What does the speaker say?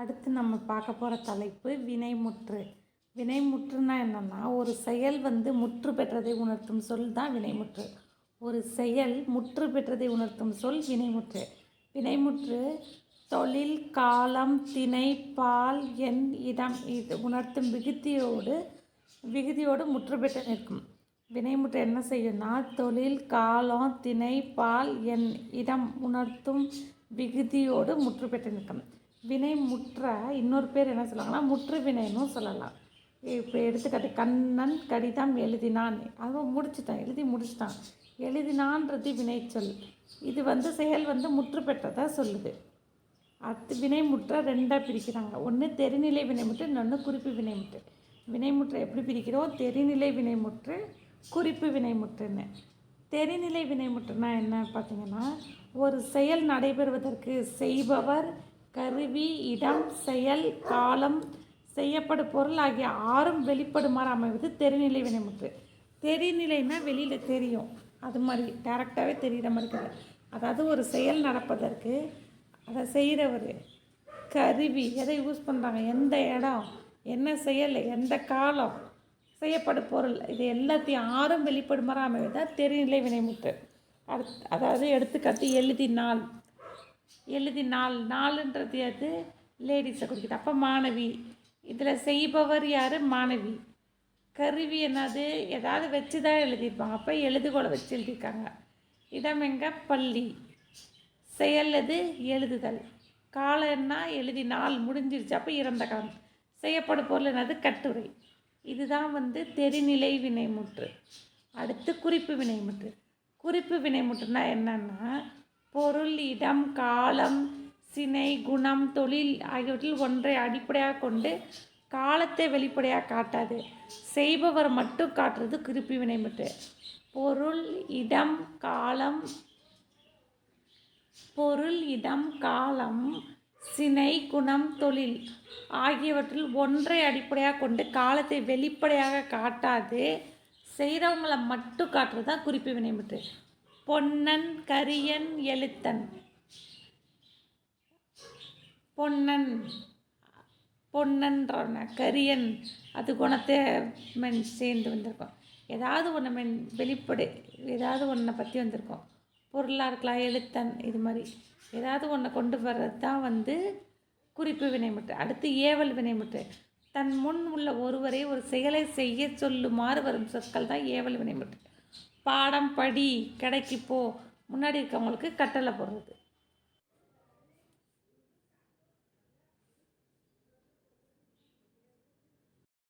அடுத்து நம்ம பார்க்க போகிற தலைப்பு வினைமுற்று. வினைமுற்றுனா என்னென்னா ஒரு செயல் வந்து முற்று பெற்றதை உணர்த்தும் சொல் தான் வினைமுற்று. ஒரு செயல் முற்று பெற்றதை உணர்த்தும் சொல் வினைமுற்று. வினைமுற்று தொழில் காலம் திணை பால் எண் இடம் இது உணர்த்தும் விகுதியோடு விகுதியோடு முற்று பெற்று நிற்கும். வினைமுற்று என்ன செய்யும்னா தொழில் காலம் திணை பால் எண் இடம் உணர்த்தும் விகுதியோடு முற்று பெற்று நிற்கும். வினை முற்ற இன்னொரு பேர் என்ன சொல்லுவாங்கன்னா முற்று வினைன்னு சொல்லலாம். இப்போ எடுத்துக்காட்டு கண்ணன் கடிதம் எழுதினான். அதுவும் முடிச்சுட்டான் எழுதி முடிச்சிட்டான். எழுதினான்றது வினைச்சொல். இது வந்து செயல் வந்து முற்று பெற்றதாக சொல்லுது. அடுத்து வினைமுற்றை ரெண்டாக பிரிக்கிறாங்க. ஒன்று தெரிநிலை வினைமுற்று இன்னொன்று குறிப்பு வினைமுற்று. வினைமுற்றை எப்படி பிரிக்கிறோம் தெரிநிலை வினைமுற்று குறிப்பு வினைமுற்றுன்னு. தெரிநிலை வினைமுற்றுனா என்ன பார்த்தீங்கன்னா ஒரு செயல் நடைபெறுவதற்கு செய்பவர் கருவி இடம் செயல் காலம் செய்யப்படும் பொருள் ஆகிய ஆறும் வெளிப்படுமாறு அமைவது தெரிநிலை வினைமுற்று. தெரிநிலைன்னா வெளியில் தெரியும். அது மாதிரி டேரெக்டாகவே தெரிகிற மாதிரி இருக்குது அதாவது ஒரு செயல் நடப்பதற்கு அதை செய்கிறவர் கருவி எதை யூஸ் பண்ணுறாங்க எந்த இடம் என்ன செயல் எந்த காலம் செய்யப்படும் பொருள் இது எல்லாத்தையும் ஆறும் வெளிப்படுமாறு அமைவதுதான் தெரிநிலை வினைமுற்று. அடுத் அதாவது எடுத்துக்காட்டு எழுதினால் எழுதி நாள் நாளுன்றது அது லேடிஸை குறிக்குது அப்போ மாணவி. இதில் செய்பவர் யார்? மாணவி. கருவி என்னது? ஏதாவது வச்சு தான் எழுதியிருப்பாங்க. அப்போ எழுதுகோலை வச்சு எழுதியிருக்காங்க. இடம் எங்கே? பள்ளி. செயல் எது? எழுதுதல். காலம் என்ன? எழுதி நாள் முடிஞ்சிருச்சு. அப்போ இறந்த காலம். செய்யப்படும் பொருள் என்னது? கட்டுரை. இதுதான் வந்து தெரிநிலை வினைமுற்று. அடுத்து குறிப்பு வினைமுற்று. குறிப்பு வினைமுற்றுனா என்னன்னா பொருள் இடம் காலம் சினை குணம் தொழில் ஆகியவற்றில் ஒன்றை அடிப்படையாக கொண்டு காலத்தை வெளிப்படையாக காட்டாது. செய்பவர் மட்டும் காட்டுறது குறிப்பி வினைமட்டு பொருள் இடம் காலம் பொருள் இடம் காலம் சினை குணம் தொழில் ஆகியவற்றில் ஒன்றை அடிப்படையாக கொண்டு காலத்தை வெளிப்படையாக காட்டாது. செய்கிறவங்கள மட்டும் காட்டுறது தான் குறிப்பு வினைமுற்று பொன்னன் கரியன் எழுத்தன். பொன்னன் பொன்னன்ற கரியன் அது குணத்தை மென் சேர்ந்து வந்திருக்கோம். ஏதாவது ஒன்று மென் வெளிப்படை ஏதாவது ஒன்றை பற்றி வந்திருக்கோம். பொருளாக இருக்கலாம் எழுத்தன் இது மாதிரி. ஏதாவது ஒன்றை கொண்டு வர்றது தான் வந்து குறிப்பு வினைமுற்று. அடுத்து ஏவல் வினைமுற்று. தன் முன் உள்ள ஒருவரை ஒரு செயலை செய்ய சொல்லுமாறு வரும் சொற்கள் தான் ஏவல் வினைமுற்று. பாடம் படி கடைக்கு போ. முன்னாடி இருக்கவங்களுக்கு கட்டளை போடுறது.